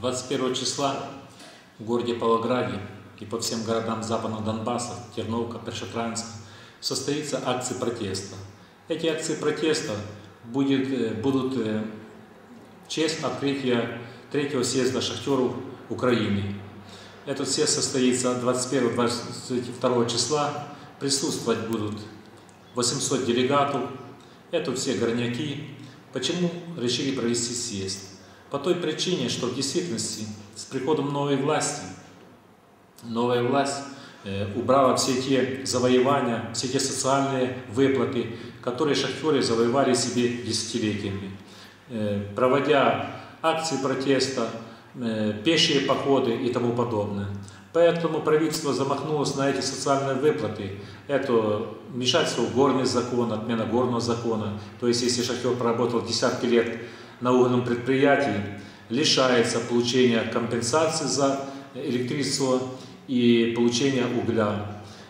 21 числа в городе Павлограде и по всем городам Западного Донбасса, Терновка, Першотравенска, состоится акция протеста. Эти акции протеста будет, э, будут э, в честь открытия третьего съезда шахтеров Украины. Этот съезд состоится 21-22 числа. Присутствовать будут 800 делегатов. Это все горняки. Почему решили провести съезд? По той причине, что в действительности с приходом новой власти, новая власть э, убрала все те завоевания, все те социальные выплаты, которые шахтеры завоевали себе десятилетиями. Э, проводя акции протеста, э, пешие походы и тому подобное. Поэтому правительство замахнулось на эти социальные выплаты. Это вмешательство в горный закон, отмена горного закона. То есть, если шахтер проработал десятки лет на угольном предприятии, лишается получения компенсации за электричество и получения угля.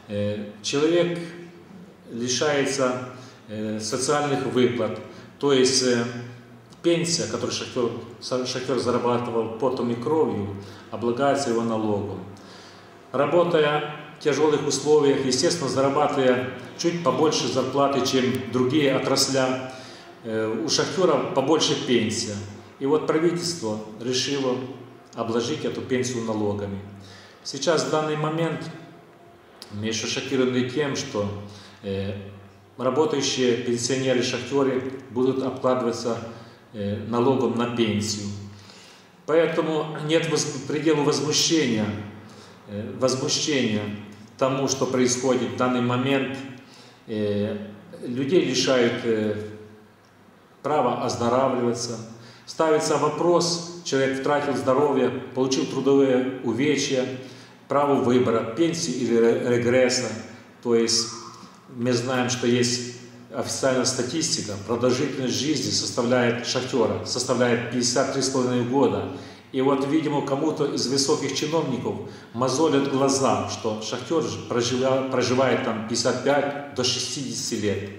Э, человек лишается э, социальных выплат, то есть пенсия, которую шахтер, шахтер зарабатывал потом и кровью, облагается его налогом. Работая в тяжелых условиях, естественно, зарабатывая чуть побольше зарплаты, чем другие отрасля, э, у шахтера побольше пенсия. И вот правительство решило обложить эту пенсию налогами. Сейчас в данный момент мы еще шокированы тем, что э, работающие пенсионеры-шахтеры будут обкладываться Э, налогом на пенсию. Поэтому нет предела возмущения, э, возмущения тому, что происходит в данный момент. Э, людей лишают права оздоравливаться. Ставится вопрос, человек втратил здоровье, получил трудовые увечья, право выбора, пенсии или регресса. То есть мы знаем, что есть официальная статистика, продолжительность жизни составляет шахтера, составляет 53,5 года. И вот, видимо, кому-то из высоких чиновников мозолят глаза, что шахтер проживает, проживает там 55 до 60 лет.